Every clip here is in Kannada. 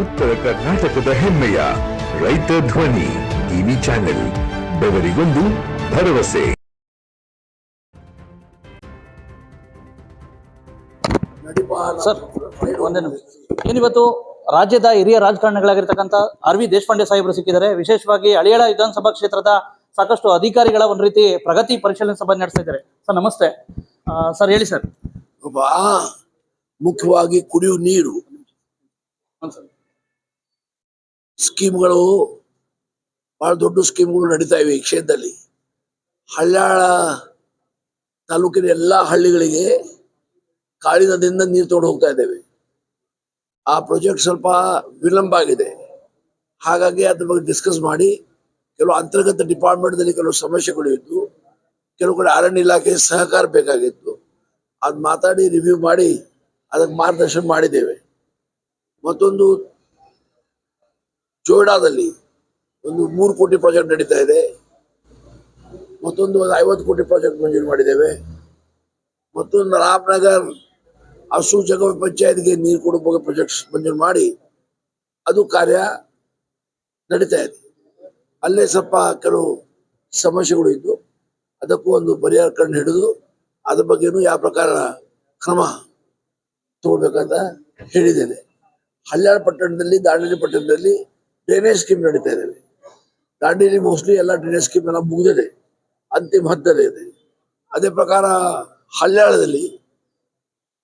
ಉತ್ತರ ಕರ್ನಾಟಕದ ಹೆಮ್ಮೆಯ ರೈತ ಧ್ವನಿ ಟಿವಿ ಚಾನೆಲ್ ಬೆವರಿಗೊಂದು ಭರವಸೆ. ಸರ್ ಒಂದೇ ನಿಮಿಷ. ಏನಿವತ್ತು? ರಾಜ್ಯದ ಹಿರಿಯ ರಾಜಕಾರಣಿಗಳಾಗಿರ್ತಕ್ಕಂಥ ಆರ್ ವಿ ದೇಶಪಾಂಡೆ ಸಾಹೇಬರು ಸಿಕ್ಕಿದ್ದಾರೆ. ವಿಶೇಷವಾಗಿ ಹಳಿಯಾಳ ವಿಧಾನಸಭಾ ಕ್ಷೇತ್ರದ ಸಾಕಷ್ಟು ಅಧಿಕಾರಿಗಳ ಒಂದು ರೀತಿ ಪ್ರಗತಿ ಪರಿಶೀಲನೆ ಸಭೆ ನಡೆಸ್ತಾ ಇದ್ದಾರೆ. ಸರ್ ನಮಸ್ತೆ. ಸರ್ ಹೇಳಿ ಸರ್. ಒಬ್ಬ ಮುಖ್ಯವಾಗಿ ಕುಡಿಯುವ ನೀರು ಸ್ಕೀಮ್ಗಳು, ಬಹಳ ದೊಡ್ಡ ಸ್ಕೀಮ್ಗಳು ನಡೀತಾ ಇವೆ ಈ ಕ್ಷೇತ್ರದಲ್ಲಿ. ಹಳ್ಳಾಳ ತಾಲೂಕಿನ ಎಲ್ಲ ಹಳ್ಳಿಗಳಿಗೆ ಕಾಳಿ ನೀರು ತೊಗೊಂಡು ಹೋಗ್ತಾ ಇದ್ದೇವೆ. ಆ ಪ್ರಾಜೆಕ್ಟ್ ಸ್ವಲ್ಪ ವಿಳಂಬ ಆಗಿದೆ. ಹಾಗಾಗಿ ಅದ್ರ ಬಗ್ಗೆ ಡಿಸ್ಕಸ್ ಮಾಡಿ, ಕೆಲವು ಅಂತರ್ಗತ ಡಿಪಾರ್ಟ್ಮೆಂಟ್ದಲ್ಲಿ ಕೆಲವು ಸಮಸ್ಯೆಗಳು ಇದ್ದು, ಕೆಲವು ಕಡೆ ಅರಣ್ಯ ಇಲಾಖೆ ಸಹಕಾರ ಬೇಕಾಗಿತ್ತು. ಅದ್ ಮಾತಾಡಿ, ರಿವ್ಯೂ ಮಾಡಿ, ಅದಕ್ಕೆ ಮಾರ್ಗದರ್ಶನ ಮಾಡಿದ್ದೇವೆ. ಮತ್ತೊಂದು ಜೋಯ್ಡಾದಲ್ಲಿ ಒಂದು ಮೂರು ಕೋಟಿ ಪ್ರಾಜೆಕ್ಟ್ ನಡೀತಾ ಇದೆ. ಮತ್ತೊಂದು ಒಂದು ಐವತ್ತು ಕೋಟಿ ಪ್ರಾಜೆಕ್ಟ್ ಮಂಜೂರು ಮಾಡಿದ್ದೇವೆ. ಮತ್ತೊಂದು ರಾಮನಗರ್ ಹಸು ಜಗ ಪಂಚಾಯತ್ಗೆ ನೀರು ಕೊಡೋ ಬಗ್ಗೆ ಪ್ರಾಜೆಕ್ಟ್ಸ್ ಮಂಜೂರು ಮಾಡಿ ಅದು ಕಾರ್ಯ ನಡೀತಾ ಇದೆ. ಅಲ್ಲೇ ಸ್ವಲ್ಪ ಕೆಲವು ಸಮಸ್ಯೆಗಳು ಇದ್ದು ಅದಕ್ಕೂ ಒಂದು ಪರಿಹಾರ ಕಂಡು ಹಿಡಿದು ಅದ್ರ ಬಗ್ಗೆನೂ ಯಾವ ಪ್ರಕಾರ ಕ್ರಮ ತಗೋಬೇಕಂತ ಹೇಳಿದ್ದೇನೆ. ಹಳ್ಯಾಳ ಪಟ್ಟಣದಲ್ಲಿ, ದಾಂಡೇಲಿ ಪಟ್ಟಣದಲ್ಲಿ ಡ್ರೈನೇಜ್ ಸ್ಕೀಮ್ ನಡೀತಾ ಇದೆ ದಾಂಡೇಲಿ ಮೋಸ್ಟ್ಲಿ ಎಲ್ಲ ಡ್ರೈನೇಜ್ ಸ್ಕೀಮ್ ಎಲ್ಲ ಮುಗಿದಿದೆ. ಅಂತಿಮ ಹಂತದಲ್ಲಿ ಇದೆ. ಅದೇ ಪ್ರಕಾರ ಹಳ್ಯಾಳದಲ್ಲಿ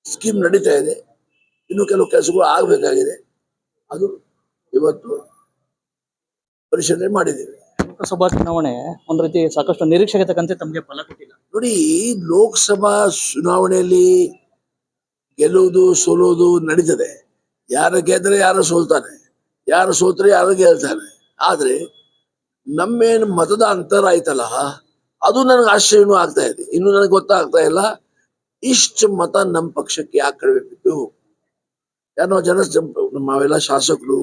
ಸ್ಕೀಮ್ ನಡೀತಾ ಇದೆ. ಇನ್ನು ಕೆಲವು ಕೆಲಸಗಳು ಆಗಬೇಕಾಗಿದೆ. ಅದು ಇವತ್ತು ಪರಿಶೀಲನೆ ಮಾಡಿದ್ದೇವೆ. ಲೋಕಸಭಾ ಚುನಾವಣೆ ಒಂದು ರೀತಿ ಸಾಕಷ್ಟು ನಿರೀಕ್ಷೆಗೆ ತಕ್ಕಂತೆ ತಮಗೆ ಫಲ ಕೊಟ್ಟಿಲ್ಲ. ನೋಡಿ ಲೋಕಸಭಾ ಚುನಾವಣೆಯಲ್ಲಿ ಗೆಲ್ಲುವುದು ಸೋಲುವುದು ನಡೀತದೆ. ಯಾರ ಗೆದ್ರೆ ಯಾರು ಸೋಲ್ತಾನೆ ಯಾರು ಸೋತ್ರೆ ಯಾರು ಗೆಲ್ತಾರೆ. ಆದ್ರೆ ನಮ್ಮೇನು ಮತದ ಅಂತರ ಆಯ್ತಲ್ಲ, ಅದು ನನಗೆ ಆಶ್ಚರ್ಯನೂ ಆಗ್ತಾ ಇದೆ. ಇನ್ನು ನನಗೆ ಗೊತ್ತಾಗ್ತಾ ಇಲ್ಲ, ಇಷ್ಟು ಮತ ನಮ್ಮ ಪಕ್ಷಕ್ಕೆ ಯಾಕೆ ಕಡಿಮೆ ಯಾರು ನಾವು ಜನ ನಾವೆಲ್ಲ ಶಾಸಕರು,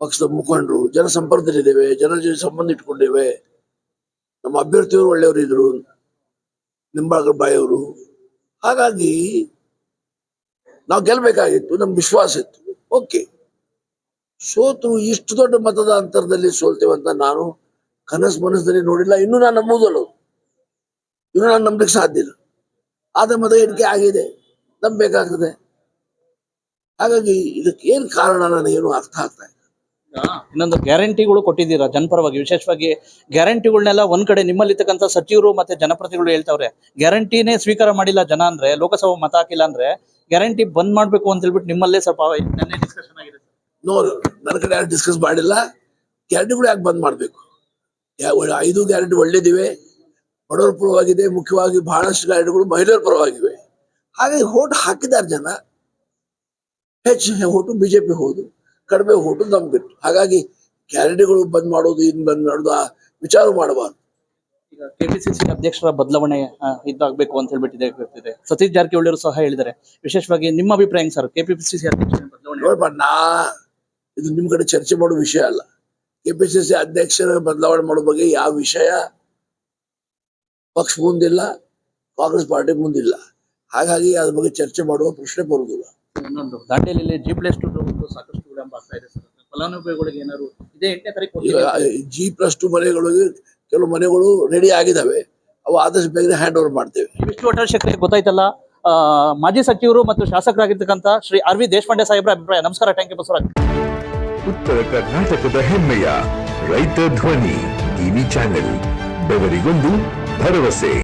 ಪಕ್ಷದ ಮುಖಂಡರು ಜನ ಸಂಪರ್ಕದಲ್ಲಿದ್ದೇವೆ ಜನರ ಜೊತೆ ಸಂಬಂಧ ಇಟ್ಕೊಂಡಿವೆ ನಮ್ಮ ಅಭ್ಯರ್ಥಿಯವರು ಒಳ್ಳೆಯವರು ಇದ್ರು ನಿಂಬಾಳ್ಕರ್ ಬಾಯಿಯವರು. ಹಾಗಾಗಿ ನಾವು ಗೆಲ್ಬೇಕಾಗಿತ್ತು, ನಮ್ಗೆ ವಿಶ್ವಾಸ ಇತ್ತು. ಓಕೆ. ಸೋತು ಇಷ್ಟು ದೊಡ್ಡ ಮತದ ಅಂತರದಲ್ಲಿ ಅಂತ ನಾನು ಕನಸು ಮನಸ್ಸಲ್ಲಿ ನೋಡಿಲ್ಲ. ಇನ್ನು ನಾನು ನಂಬುವುದಲ್ಲ ಇನ್ನು ನಾನು ನಂಬಲಿಕ್ಕೆ ಸಾಧ್ಯ ಇಲ್ಲ. ಆದ ಮತ ಎಣಿಕೆ ಆಗಿದೆ. ನಂಬಬೇಕಾಗ್ತದೆ. ಹಾಗಾಗಿ ಇದಕ್ಕೆ ಏನ್ ಕಾರಣ ನನಗೇನು ಅರ್ಥ ಆಗ್ತಾ ಇಲ್ಲ. ಇನ್ನೊಂದು ಗ್ಯಾರಂಟಿಗಳು ಕೊಟ್ಟಿದ್ದೀರಾ ಜನಪರವಾಗಿ, ವಿಶೇಷವಾಗಿ ಗ್ಯಾರಂಟಿಗಳನ್ನೆಲ್ಲ ಒಂದ್ ಕಡೆ ನಿಮ್ಮಲ್ಲಿರ್ತಕ್ಕಂಥ ಸಚಿವರು ಮತ್ತೆ ಜನಪ್ರತಿನಿಧಿಗಳು ಹೇಳ್ತಾವ್ರೆ, ಗ್ಯಾರಂಟಿನೇ ಸ್ವೀಕಾರ ಮಾಡಿಲ್ಲ ಜನ ಅಂದ್ರೆ, ಲೋಕಸಭಾ ಮತ ಹಾಕಿಲ್ಲ ಅಂದ್ರೆ ಗ್ಯಾರಂಟಿ ಬಂದ್ ಮಾಡ್ಬೇಕು ಅಂತ ಹೇಳ್ಬಿಟ್ಟು ನಿಮ್ಮಲ್ಲೇ ಸ್ವಲ್ಪ ಡಿಸ್ಕಷನ್ ಆಗಿದೆ ನೋ ನನ್ನ ಕಡೆ ಯಾರು ಡಿಸ್ಕಸ್ ಮಾಡಿಲ್ಲ. ಗ್ಯಾರಂಟಿಗಳು ಯಾಕೆ ಬಂದ್ ಮಾಡಬೇಕು? ಐದು ಗ್ಯಾರಂಟಿ ಒಳ್ಳೇದಿವೆ. ಬಡವರ ಪರವಾಗಿದೆ ಮುಖ್ಯವಾಗಿ ಬಹಳಷ್ಟು ಗ್ಯಾರಂಟಿಗಳು ಮಹಿಳೆಯರ ಪರವಾಗಿವೆ. ಹಾಗೆ ಹೋಟ್ ಹಾಕಿದ್ದಾರೆ ಜನ. ಹೆಚ್ಚು ಹೋಟು ಬಿಜೆಪಿ ಹೋದು ಕಡಿಮೆ ಹೋಟು ನಮ್ಗೆ ಬಿಟ್ಟು ಹಾಗಾಗಿ ಗ್ಯಾರಂಟಿಗಳು ಬಂದ್ ಮಾಡೋದು ಇನ್ ಬಂದ್ ಮಾಡೋದು ಆ ವಿಚಾರ ಮಾಡಬಾರ್ದು. ಈಗ ಕೆಪಿಸಿಸಿ ಅಧ್ಯಕ್ಷರ ಬದಲಾವಣೆ ಇದಾಗಬೇಕು ಅಂತ ಹೇಳ್ಬಿಟ್ಟಿದೆ ಸತೀಶ್ ಜಾರಕಿಹೊಳಿ ಅವರು ಸಹ ಹೇಳಿದ್ದಾರೆ. ವಿಶೇಷವಾಗಿ ನಿಮ್ಮ ಅಭಿಪ್ರಾಯ ಸರ್? ಕೆಪಿಸಿಸಿ ಅಧ್ಯಕ್ಷರ ಬದಲಾವಣೆ. ನಾ ಇದು ನಿಮ್ ಕಡೆ ಚರ್ಚೆ ಮಾಡೋ ವಿಷಯ ಅಲ್ಲ. ಕೆಪಿಸಿಸಿ ಅಧ್ಯಕ್ಷರ ಬದಲಾವಣೆ ಮಾಡೋ ಬಗ್ಗೆ ಯಾವ ವಿಷಯ ಪಕ್ಷ ಮುಂದಿಲ್ಲ ಕಾಂಗ್ರೆಸ್ ಪಾರ್ಟಿ ಮುಂದಿಲ್ಲ. ಹಾಗಾಗಿ ಅದ್ರ ಬಗ್ಗೆ ಚರ್ಚೆ ಮಾಡುವ ಪ್ರಶ್ನೆ ಬರುವುದಿಲ್ಲ. ಇನ್ನೊಂದು ದಾಂಡೇಲಿಯಲ್ಲಿ ಜಿ ಪ್ಲಸ್ ಟು ಸಾಕಷ್ಟು ವಿಳಂಬ ಆಗ್ತಾ ಇದೆ ಸರ್. ಫಲಾನುಭವಿಗಳಿಗೆ ಏನಾದ್ರು ಇದೇ ಎಂಟನೇ ತಾರೀಕು ಈಗ ಜಿ ಪ್ಲಸ್ ಟು ಮನೆಗಳಿಗೆ ಕೆಲವು ಮನೆಗಳು ರೆಡಿ ಆಗಿದಾವೆ ಅವು ಆದಷ್ಟು ಬೇಗನೆ ಹ್ಯಾಂಡ್ ಓವರ್ ಮಾಡ್ತೇವೆ ವಟಾಶಕರಿಗೆ ಗೊತ್ತಾಯ್ತಲ್ಲ? ಮಾಜಿ ಸಚಿವರು ಮತ್ತು ಶಾಸಕರಾಗಿರ್ತಕ್ಕಂಥ ಶ್ರೀ ಆರ್ ವಿ ದೇಶಪಾಂಡೆ ಸಾಹೇಬ್ರ ಅಭಿಪ್ರಾಯ. ನಮಸ್ಕಾರ ಥ್ಯಾಂಕ್ ಯು ಬಸವರಾಜ್. ಉತ್ತರ ಕರ್ನಾಟಕದ ಹೆಮ್ಮೆಯ ರೈತ ಧ್ವನಿ ಟಿವಿ ಚಾನೆಲ್. ಬೆವರಿಗೊಂದು ಭರವಸೆ.